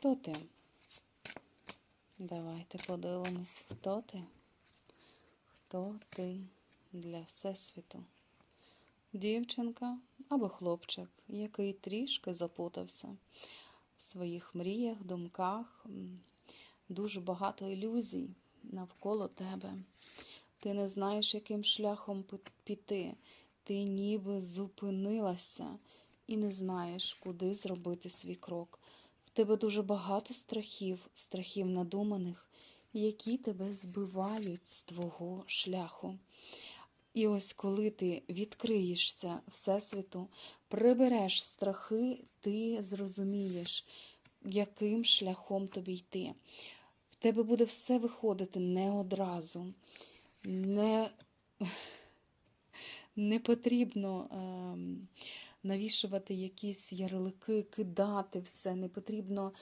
Хто ти? Давайте подивимось, хто ти? Хто ти для Всесвіту? Дівчинка або хлопчик, який трішки запутався в своїх мріях, думках, дуже багато ілюзій навколо тебе. Ти не знаєш, яким шляхом піти. Ти ніби зупинилася і не знаєш, куди зробити свій крок. Тебе дуже багато страхів, страхів надуманих, які тебе збивають з твого шляху. І ось коли ти відкриєшся Всесвіту, прибереш страхи, ти зрозумієш, яким шляхом тобі йти. В тебе буде все виходити не одразу. Не, не потрібно ем, навішувати якісь ярлики, кидати все, не потрібно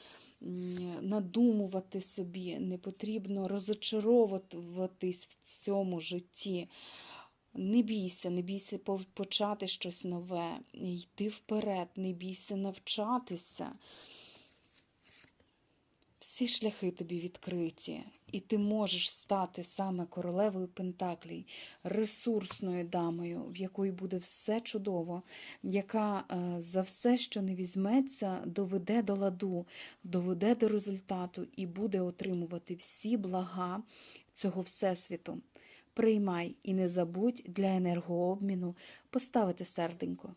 надумувати собі, не потрібно розочаровуватись в цьому житті. Не бійся, не бійся почати щось нове, йти вперед, не бійся навчатися. Всі шляхи тобі відкриті, і ти можеш стати саме королевою Пентаклій, ресурсною дамою, в якої буде все чудово, яка е, за все, що не візьметься, доведе до ладу, доведе до результату і буде отримувати всі блага цього всесвіту. Приймай і не забудь для енергообміну поставити серденько.